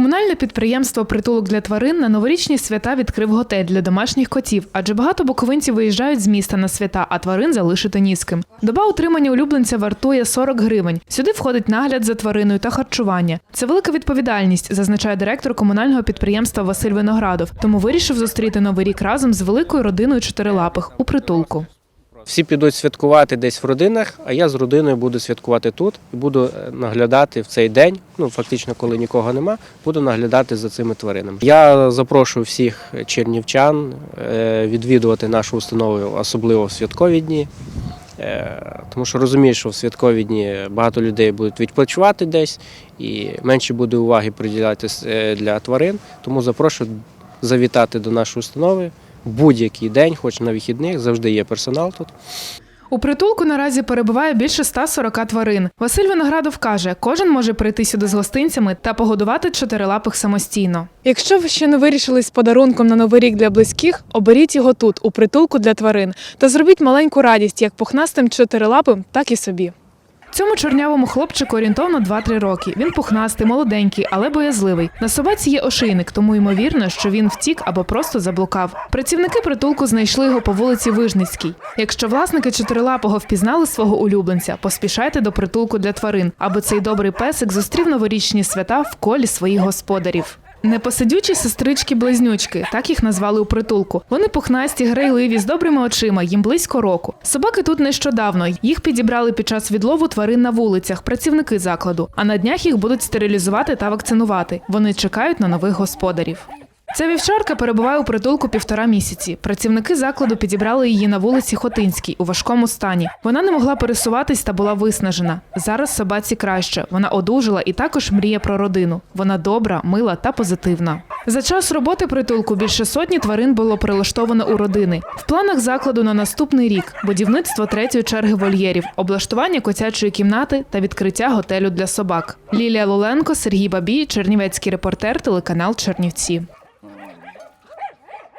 Комунальне підприємство Притулок для тварин на новорічні свята відкрив готель для домашніх котів, адже багато буковинців виїжджають з міста на свята, а тварин залишити ні. Доба утримання улюбленця вартує 40 гривень. Сюди входить нагляд за твариною та харчування. Це велика відповідальність, зазначає директор комунального підприємства Василь Виноградов. Тому вирішив зустріти новий рік разом з великою родиною чотирилапих у притулку. Всі підуть святкувати десь в родинах, а я з родиною буду святкувати тут і буду е, наглядати в цей день. Ну фактично, коли нікого нема, буду наглядати за цими тваринами. Я запрошую всіх чернівчан е, відвідувати нашу установу, особливо в святкові дні. Е, Тому що розумію, що в святкові дні багато людей будуть відпочивати десь і менше буде уваги приділяти для тварин. Тому запрошую завітати до нашої установи будь-який день, хоч на вихідних, завжди є персонал тут. У притулку наразі перебуває більше 140 тварин. Василь Виноградов каже, кожен може прийти сюди з гостинцями та погодувати чотирилапих самостійно. Якщо ви ще не вирішили з подарунком на новий рік для близьких, оберіть його тут, у притулку для тварин, та зробіть маленьку радість як пухнастим чотирилапим, так і собі. Цьому чорнявому хлопчику орієнтовно 2-3 роки. Він пухнастий, молоденький, але боязливий. На собаці є ошийник, тому ймовірно, що він втік або просто заблукав. Працівники притулку знайшли його по вулиці Вижницькій. Якщо власники чотирилапого впізнали свого улюбленця, поспішайте до притулку для тварин, аби цей добрий песик зустрів новорічні свята в колі своїх господарів. Непосидючі сестрички-близнючки, так їх назвали у притулку. Вони пухнасті, грайливі, з добрими очима, їм близько року. Собаки тут нещодавно. Їх підібрали під час відлову тварин на вулицях, працівники закладу. А на днях їх будуть стерилізувати та вакцинувати. Вони чекають на нових господарів. Ця вівчарка перебуває у притулку півтора місяці. Працівники закладу підібрали її на вулиці Хотинській у важкому стані. Вона не могла пересуватись та була виснажена. Зараз собаці краще. Вона одужала і також мріє про родину. Вона добра, мила та позитивна. За час роботи притулку більше сотні тварин було прилаштовано у родини. В планах закладу на наступний рік будівництво третьої черги вольєрів, облаштування котячої кімнати та відкриття готелю для собак. Лілія Лоленко, Сергій Бабій, Чернівецький репортер, телеканал Чернівці.